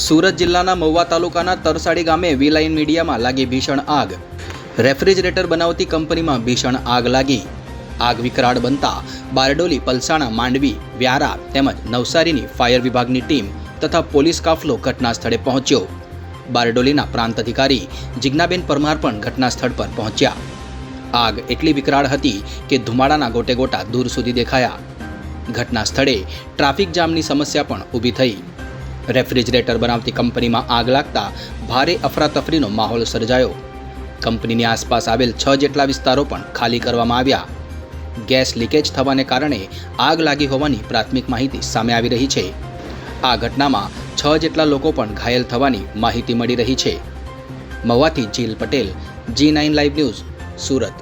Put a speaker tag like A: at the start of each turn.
A: સુરત જિલ્લાના મહુવા તાલુકાના તરસાડી ગામે વીલાઇન મીડિયામાં લાગી ભીષણ આગ. રેફ્રિજરેટર બનાવતી કંપનીમાં ભીષણ આગ લાગી. આગ વિકરાળ બનતા બારડોલી, પલસાણા, માંડવી, વ્યારા તેમજ નવસારીની ફાયર વિભાગની ટીમ તથા પોલીસ કાફલો ઘટના સ્થળે પહોંચ્યો. બારડોલીના પ્રાંત અધિકારી જિજ્ઞાબેન પરમાર પણ ઘટના સ્થળ પર પહોંચ્યા. આગ એટલી વિકરાળ હતી કે ધુમાડાના ગોટે ગોટા દૂર સુધી દેખાયા. ઘટના સ્થળે ટ્રાફિક જામની સમસ્યા પણ ઊભી થઈ. રેફ્રિજરેટર બનાવતી કંપનીમાં આગ લાગતા ભારે અફરાતફરીનો માહોલ સર્જાયો. કંપનીની આસપાસ આવેલ છ જેટલા વિસ્તારો પણ ખાલી કરવામાં આવ્યા. ગેસ લીકેજ થવાને કારણે આગ લાગી હોવાની પ્રાથમિક માહિતી સામે આવી રહી છે. આ ઘટનામાં છ જેટલા લોકો પણ ઘાયલ થવાની માહિતી મળી રહી છે. મહુવાથી Jeel Patel, G nine live news, Surat.